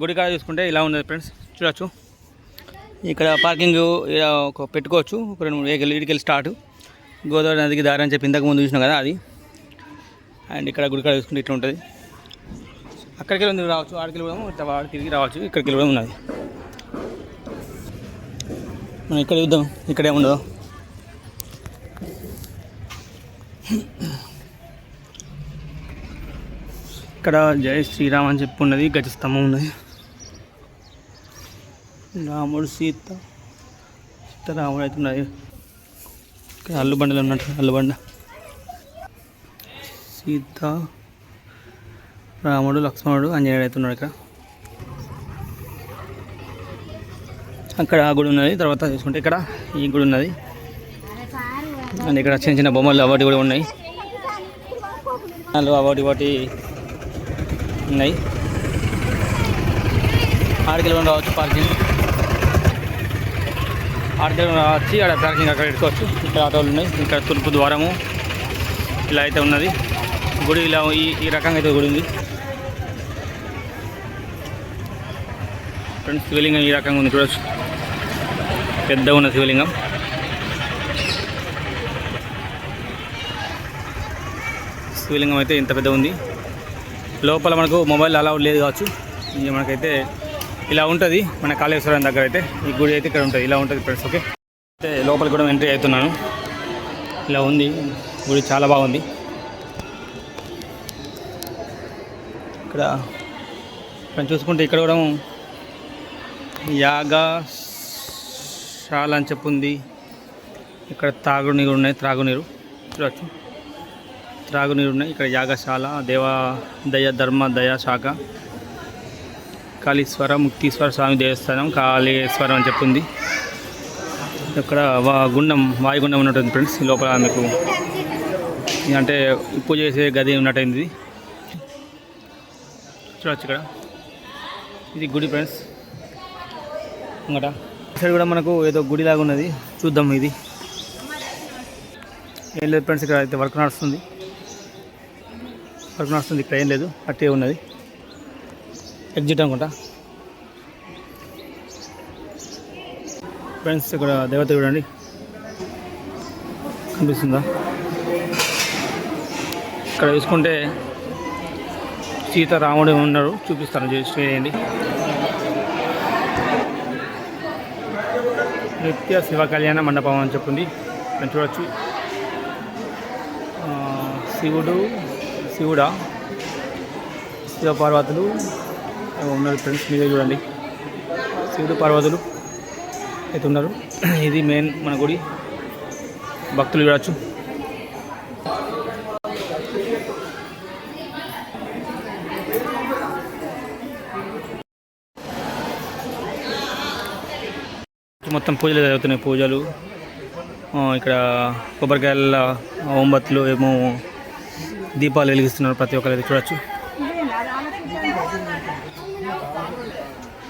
గుడి కాడ చూసుకుంటే ఇలా ఉంది ఫ్రెండ్స్. చూడొచ్చు. ఇక్కడ పార్కింగ్ ఒక పెట్టుకోవచ్చు. ఒక రెండు మూడు వెహికల్ ఇటుకెళ్ళి స్టార్ట్. గోదావరి నదికి దారి అని చెప్పి ఇంతకు ముందు చూసినాం కదా అది. అండ్ ఇక్కడ గుడి కాడ చూసుకుంటే ఇట్లా ఉంటుంది. అక్కడికి వెళ్ళి రావచ్చు. ఆడికి కూడా ఇట్లా తిరిగి రావచ్చు. ఇక్కడికి వెళ్ళడం ఉన్నది. మనం ఇక్కడ చూద్దాం. ఇక్కడే ఉండదు ఇక్కడ జై శ్రీరామ్ అని చెప్పి ఉన్నది. గజ స్తంభం ఉన్నది. రాముడు సీత. సీత రాముడు అయితే ఉన్నది. ఇక్కడ అల్లు బండలు ఉన్నట్టు అల్లు బండ. సీత రాముడు లక్ష్మణుడు ఆంజనేయుడు అవుతున్నాడు ఉన్నాడు ఇక్కడ. అక్కడ ఆ గుడి ఉన్నది. తర్వాత చూసుకుంటే ఇక్కడ ఈ గుడి ఉన్నది. అండ్ ఇక్కడ చిన్న చిన్న బొమ్మలు అవటి కూడా ఉన్నాయి. అందులో అవాటి వాటి ఉన్నాయి. ఆడికి రావచ్చు పార్కింగ్. ఆడికి వచ్చి ఆడ పార్కింగ్ అక్కడ పెట్టుకోవచ్చు. ఇక్కడ ఆటోలు ఉన్నాయి. ఇక్కడ తూర్పు ద్వారము ఇలా అయితే ఉన్నది. గుడి ఇలా ఈ ఈ రకంగా అయితే గుడి ఉంది. ఫ్రెండ్స్ శివలింగం ఈ రకంగా ఉంది చూడొచ్చు. పెద్దగా ఉన్న శివలింగం. శివలింగం అయితే ఇంత పెద్ద ఉంది. లోపల మనకు మొబైల్ అలౌడ్ లేదు కావచ్చు. ఇది మనకైతే ఇలా ఉంటుంది మన కాళేశ్వరం దగ్గర అయితే. ఈ గుడి అయితే ఇక్కడ ఉంటుంది. ఇలా ఉంటుంది ఫ్రెండ్స్ ఓకే అయితే లోపలికి కూడా ఎంట్రీ అవుతున్నాను. ఇలా ఉంది. గుడి చాలా బాగుంది. ఇక్కడ ఇక్కడ చూసుకుంటే ఇక్కడ కూడా యాగశాల అని చెప్పి ఉంది ఇక్కడ తాగునీరు ఉన్నాయి. త్రాగునీరు. చూడవచ్చు త్రాగునీరు ఉన్నాయి. ఇక్కడ యాగశాల దేవ దయ ధర్మ దయ శాఖ. కాళీశ్వర ముక్తీశ్వర స్వామి దేవస్థానం కాళేశ్వరం అని చెప్తుంది. ఇక్కడ గుండం వాయుగుండం ఉన్నట్టుంది ఫ్రెండ్స్ లోపల మీకు. అంటే పూజ చేసే గది ఉన్నట్టయింది. ఇది చూడొచ్చు ఇక్కడ. ఇది గుడి ఫ్రెండ్స్. ఇంకట. ఇక్కడ కూడా మనకు ఏదో గుడి లాగా ఉన్నది. చూద్దాం ఇది. ఏం లేదు ఫ్రెండ్స్ ఇక్కడ అయితే వర్క్ నడుస్తుంది. వర్క్ నడుస్తుంది ఇక్కడ ఏం లేదు. అట్టే ఉన్నది. ఎగ్జిట్ అనుకుంటా. ఫ్రెండ్స్ ఇక్కడ దేవత చూడండి. కనిపిస్తుందా? ఇక్కడ చూసుకుంటే సీతారాముడు ఉన్నారు చూపిస్తాను చూసి చేయండి నిత్య శివ కళ్యాణ మండపం అని చెప్పింది. ఇక్కడ చూడొచ్చు. శివుడు శివుడా శివ పార్వతులు ఉన్నారు ఫ్రెండ్స్ మీరే చూడండి. శివుడు పార్వతులు అయితే ఉన్నారు. ఇది మెయిన్ మన గుడి. భక్తులు చూడవచ్చు మొత్తం పూజలు జరుగుతున్నాయి. పూజలు ఆ, ఇక్కడ కొబ్బరికాయల ఓంబత్తులు ఏమో దీపాలు వెలిగిస్తున్నారు ప్రతి ఒక్కరు చూడవచ్చు చూడొచ్చు.